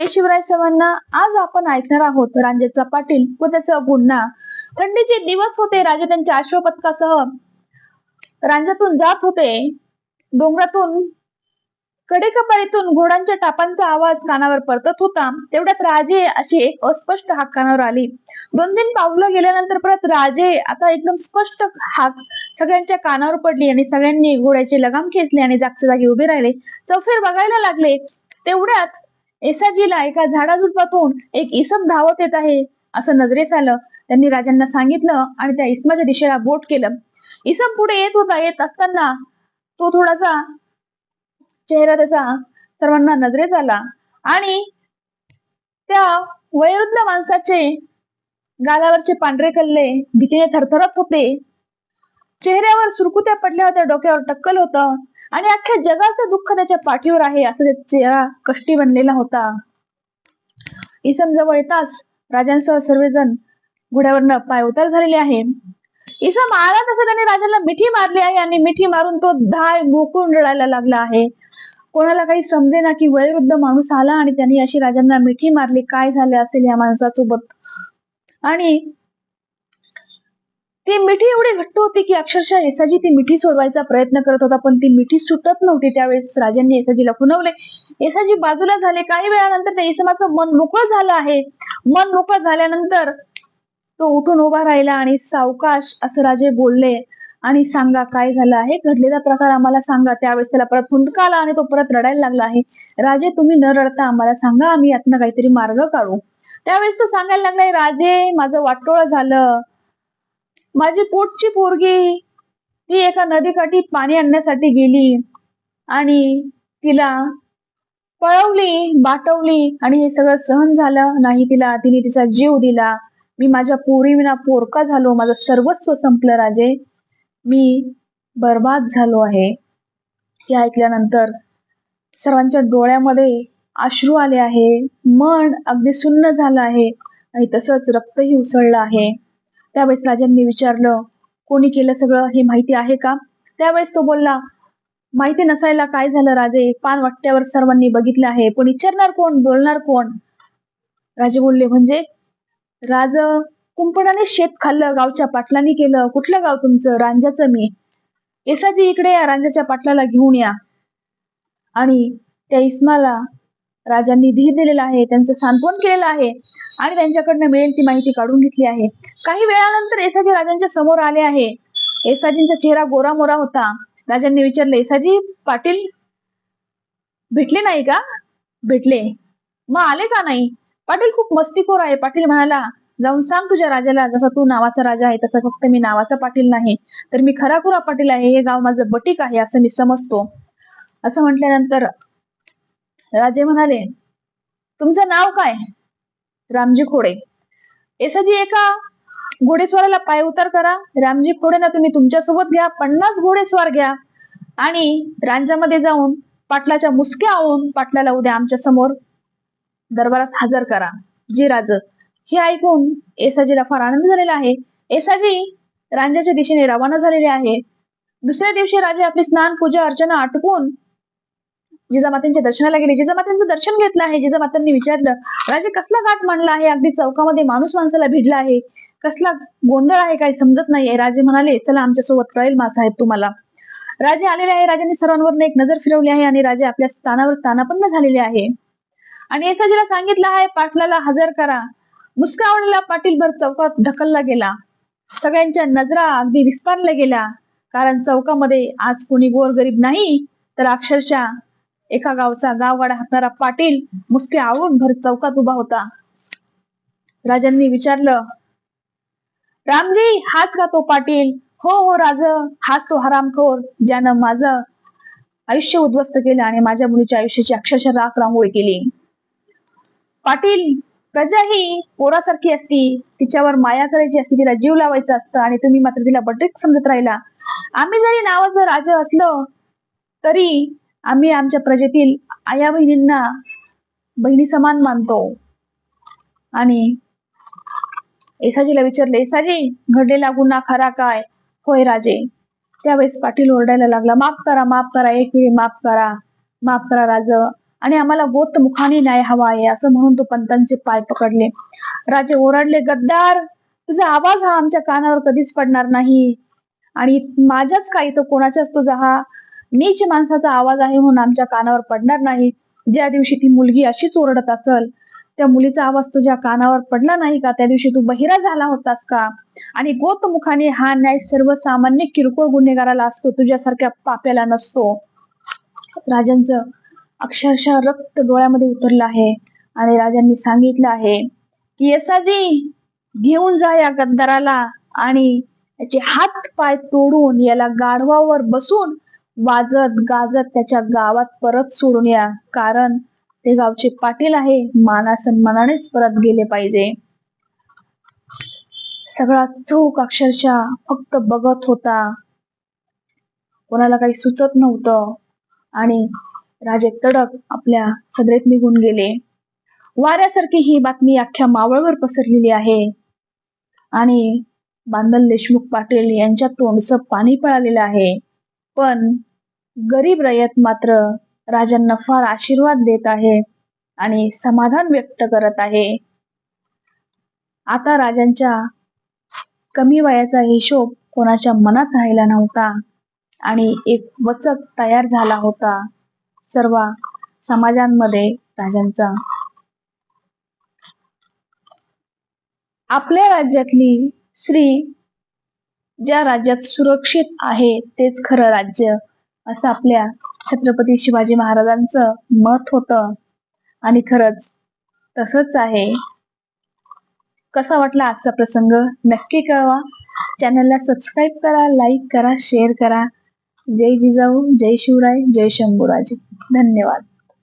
जय शिवराय सर्वांना आज आपण ऐकणार आहोत रांजेचा पाटील व त्याचा गुन्हा. थंडीचे दिवस होते राजे त्यांच्या अश्वपथकासह रांजातून जात होते. डोंगरातून कडेकपारीतून घोड्यांच्या टापांचा आवाज कानावर परतत होता. तेवढ्यात राजे अशी एक अस्पष्ट हाक कानावर आली. दोन तीन पावलं गेल्यानंतर परत राजे आता एकदम स्पष्ट हाक सगळ्यांच्या कानावर पडली आणि सगळ्यांनी घोड्याचे लगाम खेचले आणि जागच्या जागी उभे राहिले. चौफेर बघायला लागले. तेवढ्यात एसाजीला एका झाडाझुडपातून एक इसम धावत येत आहे. असं नजरेस आलं. त्यांनी राजांना सांगितलं आणि त्या इसमाच्या दिशेला बोट केलं. इसम पुढे येत होता येत असताना तो थोडासा चेहरा त्याचा सर्वांना नजरेस आला आणि त्या वयोवृद्ध माणसाचे गालावरचे पांढरे कल्ले भीतीने थरथरत होते. चेहऱ्यावर सुरकुत्या पडल्या होत्या डोक्यावर टक्कल होतं. आणि अख्ख्या जगाचं दुःख त्याच्या पाठीवर आहे असं त्याचा चेहरा कष्टी बनलेला होता. इसम जवळ येताच राजांसह सर्वजण घोड्यावरनं पाय उतार झालेले आहे. इसम आला तसं त्याने राजाला मिठी मारली आहे आणि मिठी मारून तो धाय मोकळून रडायला लागला आहे. कोणाला काही समजेना की वयोवृद्ध माणूस आला आणि त्यांनी अशी राजांना मिठी मारली काय झाले असेल या माणसासोबत? आणि ती मिठी एवढी घट्ट होती की अक्षरशः येसाजी ती मिठी सोडवायचा प्रयत्न करत होता पण ती मिठी सुटत नव्हती. त्यावेळेस राजांनी येसाजीला खुनवले येसाजी बाजूला झाले. काही वेळानंतर त्या इसमाचं मन मोकळं झालं आहे. मन मोकळं झाल्यानंतर तो उठून उभा राहिला आणि सावकाश असं राजे बोलले आणि सांगा काय झालं आहे? घडलेला प्रकार आम्हाला सांगा. त्यावेळेस त्याला परत हुंडका आला आणि तो परत रडायला लागला आहे. राजे तुम्ही न रडता आम्हाला सांगा. आम्ही यातनं काहीतरी मार्ग काढू. त्यावेळेस तो सांगायला लागलाय राजे माझं वाटोळ झालं. माझी पोटची पोरगी ती एका नदीकाठी पाणी आणण्यासाठी गेली आणि तिला पळवली बाटवली आणि हे सगळं सहन झालं नाही तिला. तिने तिचा जीव दिला. मी माझ्या पोरी विना पोरका झालो. माझं सर्वस्व संपलं राजे. मी बर्बाद झालो आहे. हे ऐकल्यानंतर सर्वांच्या डोळ्यामध्ये अश्रू आले आहे. मन अगदी सुन्न झालं आहे आणि तसंच रक्तही उसळलं आहे. त्यावेळेस राजांनी विचारलं कोणी केलं सगळं हे माहिती आहे का? त्यावेळेस तो बोलला माहिती नसायला काय झालं राजे? पान वाट्यावर सर्वांनी बघितलं आहे पण विचारणार कोण? बोलणार कोण? राजे बोलले म्हणजे राज कुंपणाने शेत खाल्लं गावच्या पाटलांनी केलं. कुठलं गाव तुमचं? रांजाचं मी. येसाजी इकडे या रांजाच्या पाटलाला घेऊन या. आणि त्या इस्माला राजांनी धीर दिलेला आहे त्यांचं सांत्वन केलेलं आहे. आणि त्यांच्याकडनं मिळेल ती माहिती काढून घेतली आहे. काही वेळानंतर येसाजी राजांच्या समोर आले आहे. येसाजींचा चेहरा गोरा मोरा होता. राजांनी विचारले येसाजी पाटील भेटले नाही का? भेटले. मग आले का नाही? पाटील खूप मस्तीखोर आहे. पाटील म्हणाला जाऊन सांग तुझ्या राजाला जसा तू नावाचा राजा आहे तसा फक्त मी नावाचा पाटील नाही. तर मी खराखुरा पाटील आहे हे गाव माझं बटीक आहे असं मी समजतो. असं म्हटल्यानंतर राजे म्हणाले तुमचं नाव काय? रामजी खोडे. येसाजी एका घोडेस्वाराला पाय उतार करा. रामजी खोडे ना तुम्ही तुमच्यासोबत घ्या. पन्नास घोडेस्वार घ्या. आणि रांजामध्ये जाऊन पाटलाच्या मुसक्या आवळून पाटलाला उद्या आमच्यासमोर दरबारात हजर करा. जी राज. हे ऐकून येसाजीला फार आनंद झालेला आहे. येसाजी रांजाच्या दिशेने रवाना झालेले आहे. दुसऱ्या दिवशी राजे आपली स्नान पूजा अर्चना आटपून जिजामातांच्या दर्शनाला गेले. जिजामातांचं दर्शन घेतलं आहे. जिजामातांनी विचारलं राजे कसला घाट मांडला आहे? अगदी चौकामध्ये माणूस माणसाला भिडला आहे. कसला गोंधळ आहे? काही समजत नाहीये. राजे म्हणाले चला आमच्यासोबत कळेल साहेब तुम्हाला. राजे आलेले आहे. राजांनी सर्वांवर एक नजर फिरवली आहे आणि राजे आपल्या स्थानावर स्थानापन्न झालेले आहे. आणि येसाजीला सांगितलं आहे पाटलाला हजर करा. मुस्कावलेला पाटीलभर चौकात ढकलला गेला. सगळ्यांच्या नजरा अगदी विस्पारल्या गेल्या. कारण चौकामध्ये आज कोणी गोरगरीब नाही तर अक्षरशः एका गावचा गावगाडा हाकणारा पाटील मुसके आवळून भर चौकात उभा होता. राजांनी विचारलं रामजी हाच का तो पाटील? हो हो राज हाच तो हरामखोर ज्यानं माझं आयुष्य उद्ध्वस्त केलं आणि माझ्या मुलीच्या आयुष्याची अक्षरशः राख रांगोळी केली. पाटील प्रजा ही पोरासारखी असती. तिच्यावर माया करायची असती तिला जीव लावायचा असतं आणि तुम्ही मात्र तिला बटरीक समजत राहिला. आम्ही जरी नावाचं राजा असलो तरी आम्ही आमच्या प्रजेतील आया बहिणींना बहिणी समान मानतो. आणि येसाजीला विचारले येसाजी घडलेला गुन्हा खरा काय? होय राजे. त्यावेळेस पाटील ओरडायला लागला माफ करा माफ करा एक वेळी माफ करा माफ करा राज. आणि आम्हाला गोत मुखाने न्याय हवा आहे असं म्हणून तो पंतांचे पाय पकडले. राजे ओरडले गद्दार तुझा आवाज हा आमच्या कानावर कधीच पडणार नाही. आणि माझ्याच काही तो कोणाच्याच तुझा हा नीच माणसाचा आवाज आहे म्हणून आमच्या कानावर पडणार नाही. ज्या दिवशी ती मुलगी अशीच ओरडत असल त्या मुलीचा आवाज तुझ्या कानावर पडला नाही का? त्या दिवशी तू बहिरा झाला होतास का? आणि गोतमुखाने हा न्याय सर्वसामान्य किरकोळ गुन्हेगाराला असतो तुझ्यासारख्या पाप्याला नसतो. राजांचं अक्षरशः रक्त डोळ्यामध्ये उतरलं आहे आणि राजांनी सांगितलं आहे की यसाजी घेऊन जा या गद्दाराला आणि त्याचे हात पाय तोडून याला गाढवावर बसून वाजत गाजत त्याच्या गावात परत सोडून या. कारण ते गावचे पाटील आहे. माना सन्मानानेच परत गेले पाहिजे. सगळा चौक अक्षरशः फक्त बघत होता. कोणाला काही सुचत नव्हतं. आणि राजे तडक आपल्या सदरेत निघून गेले. वाऱ्यासारखी ही बातमी अख्ख्या मावळवर पसरलेली आहे. आणि बांदल देशमुख पाटील यांच्या तोंडचं पाणी पळालेलं आहे. पण गरीब रयत मात्र राजांना फार आशीर्वाद देत आहे आणि समाधान व्यक्त करत आहे. आता राजांच्या कमी वयाचा हिशोब कोणाच्या मनात राहिला नव्हता आणि एक वचक तयार झाला होता सर्व समाजांमध्ये राजांचा. आपल्या राज्यातली स्त्री ज्या राज्यात सुरक्षित आहे तेच खरं राज्य. असं आपल्या छत्रपती शिवाजी महाराजांचं मत होतं. आणि खरंच तसंच आहे. कसा वाटला आजचा प्रसंग? नक्की कळवा. चॅनलला सबस्क्राईब करा लाईक करा शेअर करा. जय जिजाऊ जय शिवराय जय शंभूराजे. धन्यवाद.